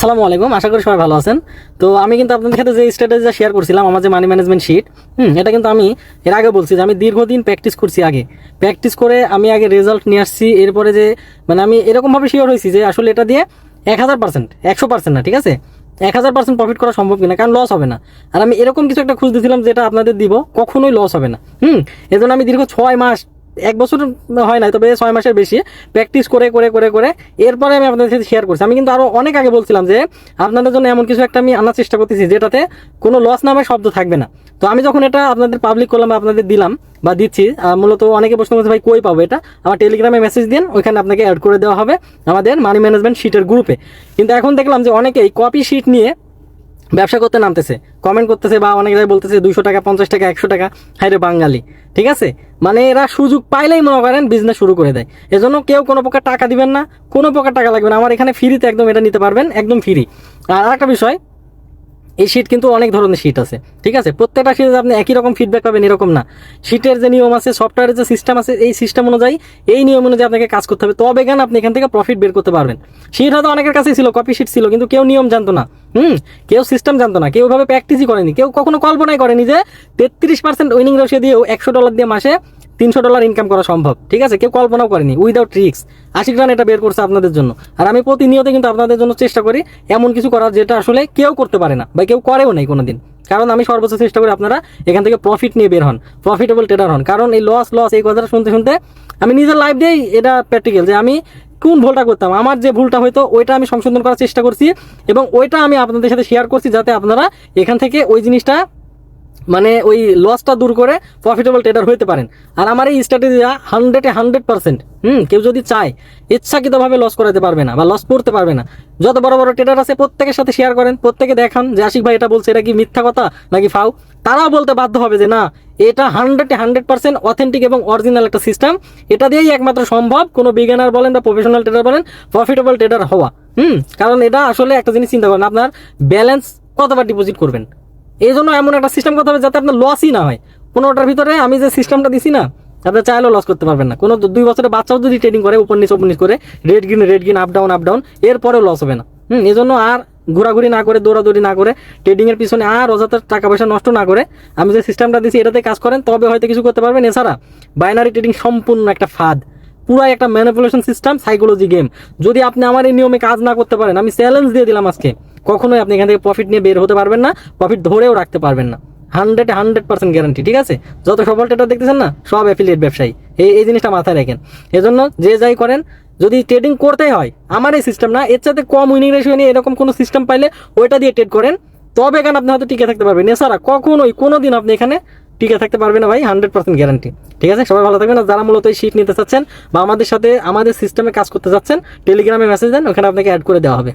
আসসালামু আলাইকুম, আশা করি সবাই ভালো আছেন। তো আমি কিন্তু আপনাদের সাথে যে স্ট্র্যাটেজিটা শেয়ার করছিলাম, আমার যে মানি ম্যানেজমেন্ট শিট হুম, এটা কিন্তু আমি এর আগে বলছি যে আমি দীর্ঘদিন প্র্যাকটিস করছি আগে। প্র্যাকটিস করে আমি আগে রেজাল্ট নিয়ে আসছি, এরপরে যে মানে আমি এরকমভাবে শিওর হয়েছি যে আসলে এটা দিয়ে এক হাজার পার্সেন্ট একশো পার্সেন্ট না, ঠিক আছে? এক হাজার পার্সেন্ট প্রফিট করা সম্ভব কিনা, কারণ লস হবে না। আর আমি এরকম কিছু একটা খুঁজতেছিলাম যেটা আপনাদের দিব, কখনোই লস হবে না। হুম, এজন্য আমি দীর্ঘ ছয় মাস এক বছর হয় নাই, তবে ছয় মাসের বেশি। প্র্যাকটিস করে করে করে করে। এরপরে আমি আপনাদের সাথে শেয়ার করছি। আমি কিন্তু আরও অনেক আগে বলছিলাম যে, আপনাদের জন্য এমন কিছু একটা আমি আনার চেষ্টা করতেছি, যেটাতে কোনো লস নামে শব্দ থাকবে না। তো আমি যখন এটা আপনাদের পাবলিক করলাম আপনাদের দিলাম বা দিচ্ছি মূলত অনেকে প্রশ্ন করছে, ভাই, কই পাবো এটা? আমার টেলিগ্রামে মেসেজ দিন, ওইখানে আপনাকে অ্যাড করে দেওয়া হবে আমাদের মানি ম্যানেজমেন্ট শিটের গ্রুপে কিন্তু এখন দেখলাম যে, অনেকেই কপি শিট নিয়ে ব্যবসা করতে নামতেছে। কমেন্ট করতেছে বা অনেক জায়গায় বলতেছে দুশো টাকা, পঞ্চাশ টাকা, একশো টাকা। হাই রে বাঙালি। ঠিক আছে? মানে এরা সুযোগ পাইলেই মনে করেন বিজনেস শুরু করে দেয়। এজন্য কেউ কোনো প্রকার টাকা দিবেন না, কোনো প্রকার টাকা লাগবে না। আমার এখানে ফ্রিতে একদম এটা নিতে পারবেন, একদম ফ্রি আর একটা বিষয় এই শীট কিন্তু অনেক ধরনের শীট আছে, ঠিক আছে? প্রত্যেকটা শীটে আপনি একই রকম ফিডব্যাক পাবেন, এরকম না। শীটের যে নিয়ম আছে সফটওয়্যারের যে সিস্টেম আছে, এই সিস্টেম অনুযায়ী, এই নিয়ম অনুযায়ী আপনাকে কাজ করতে হবে। তবে কেন আপনি এখান থেকে প্রফিট বের করতে পারবেন। শীট হয়তো অনেকের কাছেই ছিল কপি শীট ছিল, কিন্তু কেউ নিয়ম জানতো না। হুম? কেউ সিস্টেম জানতো না, কেউ ভাবে প্র্যাকটিসই করেনি। কেউ কখনো কল্পনাই করেনি যে তেত্রিশ পার্সেন্ট উইনিং রেশিও দিয়েও একশো ডলার দিয়ে মাসে তিনশো ডলার ইনকাম করা সম্ভব। ঠিক আছে? কেউ কল্পনাও করেনি। উইদাউট রিক্স আশিক রান এটা বের করছে আপনাদের জন্য। আর আমি প্রতিনিয়ত কিন্তু আপনাদের জন্য চেষ্টা করি এমন কিছু করার যেটা আসলে কেউ করতে পারে না বা কেউ করেও নাই কোনো দিন কারণ আমি সর্বোচ্চ চেষ্টা করি আপনারা এখান থেকে প্রফিট নিয়ে বের হন। প্রফিটেবল ট্রেডার হন। কারণ এই লস লস এই কথাটা শুনতে শুনতে আমি নিজের লাইফ দিয়েই এটা প্র্যাকটিক্যাল যে আমি কোন ভুলটা করতাম, আমার যে ভুলটা হয়তো ওইটা আমি সংশোধন করার চেষ্টা করছি এবং ওইটা আমি আপনাদের সাথে শেয়ার করছি যাতে আপনারা এখান থেকে ওই জিনিসটা মানে ওই লসটা দূর করে প্রফিটেবল ট্রেডার হতে পারেন। আর আমার এই স্ট্র্যাটেজিটা হান্ড্রেডে হান্ড্রেড পার্সেন্ট হুম, কেউ যদি চায়, ইচ্ছাকৃতভাবে লস করাতে পারবে না বা লস করতে পারবে না। যত বড় বড় ট্রেডার আছে, প্রত্যেকের সাথে শেয়ার করেন, প্রত্যেকে দেখান যে আশিক ভাই এটা বলছে, এটা কি মিথ্যা কথা নাকি ফাউ তারাও বলতে বাধ্য হবে যে না, এটা হান্ড্রেডে হান্ড্রেড পার্সেন্ট অথেন্টিক এবং অরিজিনাল একটা সিস্টেম এটা দিয়েই একমাত্র সম্ভব কোনো বিজ্ঞানার বলেন বা প্রফেশনাল ট্রেডার বলেন প্রফিটেবল ট্রেডার হওয়া। হুম, কারণ এটা আসলে একটা জিনিস চিন্তা করেন আপনার ব্যালেন্স কতবার ডিপোজিট করবেন? এই জন্য এমন একটা সিস্টেম করতে হবে যাতে আপনার লসই না হয়। পনেরোটার ভিতরে আমি যে সিস্টেমটা দিছি না, আপনি চাইলেও লস করতে পারবেন না। কোনো দুই বছরের বাচ্চাও যদি ট্রেডিং করে, উপর নিচ উপর নিচ করে red green red green up down up down এরপরেও লস হবে না। হুম এই জন্য আর ঘোরাঘুরি না করে, দৌড়াদৌড়ি না করে ট্রেডিংয়ের পিছনে আর অযথা টাকা পয়সা নষ্ট না করে, আমি যে সিস্টেমটা দিছি, এটাতে কাজ করেন, তবে হয়তো কিছু করতে পারবেন। এছাড়া বাইনারি ট্রেডিং সম্পূর্ণ একটা ফাঁদ। পুরাই একটা ম্যানিপুলেশন সিস্টেম সাইকোলজি গেম যদি আপনি আমার এই নিয়মে কাজ না করতে পারেন, আমি চ্যালেঞ্জ দিয়ে দিলাম আজকে। কখনোই আপনি এখান থেকে প্রফিট নিয়ে বের হতে পারবেন না প্রফিট ধরেও রাখতে পারবেন না। হান্ড্রেড হান্ড্রেড পার্সেন্ট গ্যারান্টি ঠিক আছে? যত সফল ট্রেডার দেখতেছেন না, সব অ্যাফিলিয়েট ব্যবসায়ী। এই এই জিনিসটা মাথায় রাখেন। এজন্য যে যাই করেন, যদি ট্রেডিং করতেই হয়, আমার এই সিস্টেম না, এর সাথে কম উইনিং রেশিও নিয়ে এরকম কোনো সিস্টেম পাইলে ওইটা দিয়ে ট্রেড করেন। তবে এখানে আপনি হয়তো টিকে থাকতে পারবেন? এছাড়া কখনোই কোনো দিন আপনি এখানে টিকে থাকতে পারবেন না ভাই হান্ড্রেড পার্সেন্ট গ্যারান্টি ঠিক আছে? সবাই ভালো থাকবেন যারা মূলত শিট নিতে চাচ্ছেন বা আমাদের সাথে, আমাদের সিস্টেমে কাজ করতে চাচ্ছেন টেলিগ্রামে মেসেজ দেন, ওখানে আপনাকে অ্যাড করে দেওয়া হবে।